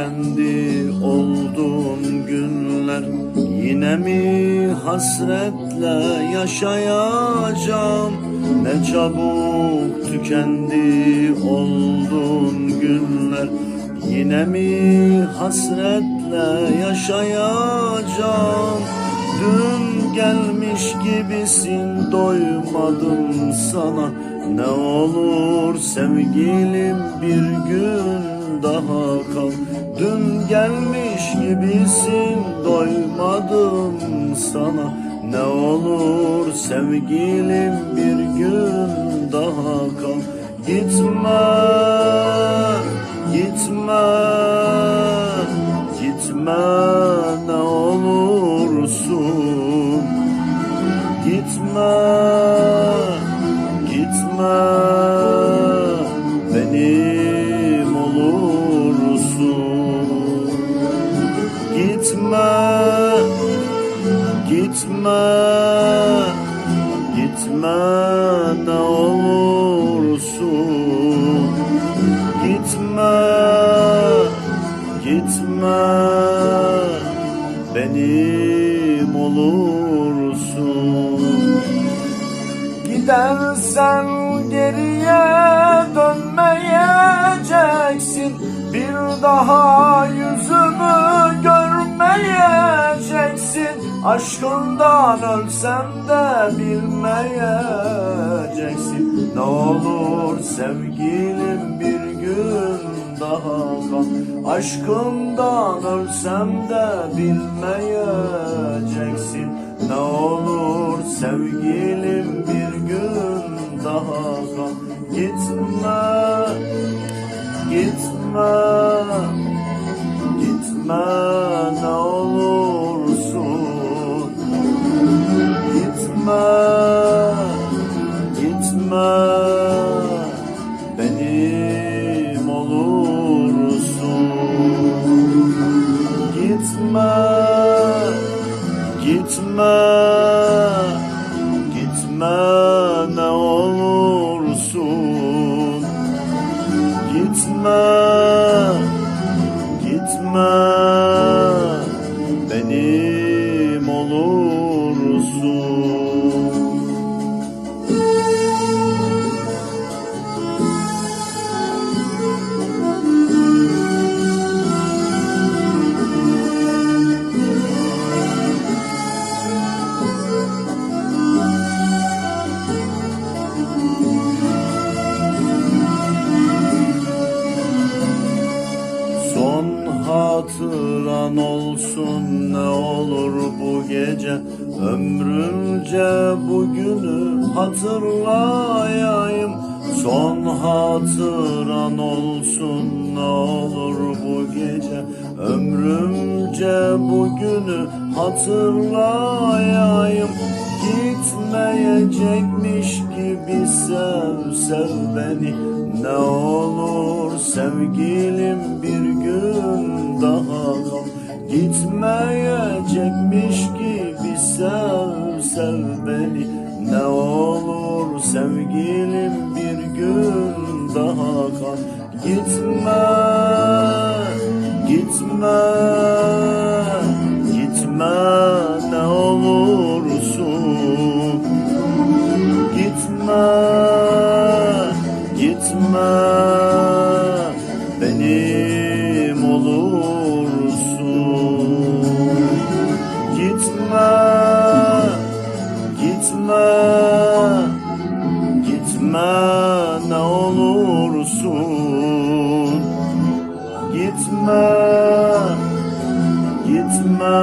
tükendi oldun günler. Yine mi hasretle yaşayacağım? Ne çabuk tükendi oldun günler. Yine mi hasretle yaşayacağım? Dün gelmiş gibisin doymadım sana. Ne olur sevgilim bir gün daha kal. Dün gelmiş gibisin doymadım sana. Ne olur sevgilim bir gün daha kal. Gitme, gitme, gitme ne olursun. Gitme, gitme gitme, gitme ne olursun. Gitme, gitme benim olursun. Gidersen geriye Aşkından ölsem de bilmeyeceksin. Ne olur sevgilim bir gün daha kal. Aşkımdan ölsem de bilmeyeceksin. Ne olur sevgilim bir gün daha kal. Gitme, gitme gitme, gitme ne olursun. Gitme, gitme gece Ömrümce bugünü hatırlayayım. Son hatıran olsun ne olur bu gece. Ömrümce bugünü hatırlayayım. Gitmeyecekmiş gibi sev sev beni. Ne olur sevgilim bir gün daha kal Gitmeyecekmiş gibi sev sev beni. Ne olur sevgilim bir gün daha kal. Gitme, gitme, gitme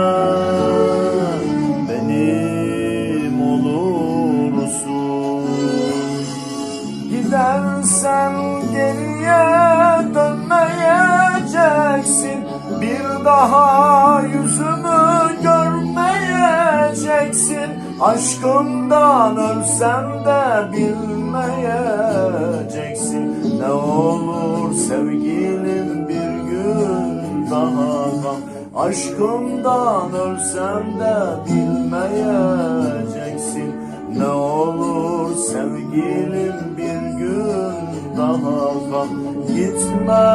benim olursun. Gidersen geriye dönmeyeceksin. Bir daha yüzümü görmeyeceksin. Aşkımdan ölsem de bilmeyeceksin. Ne olur sevgilim Aşkımdan ölsem de bilmeyeceksin. Ne olur sevgilim bir gün daha kal Gitme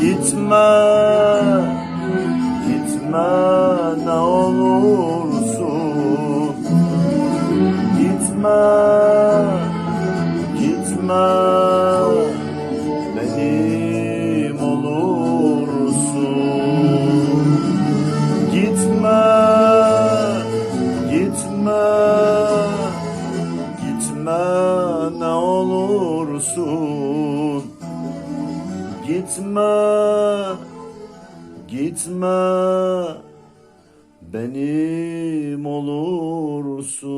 Gitme, gitme Gitme, benim olursun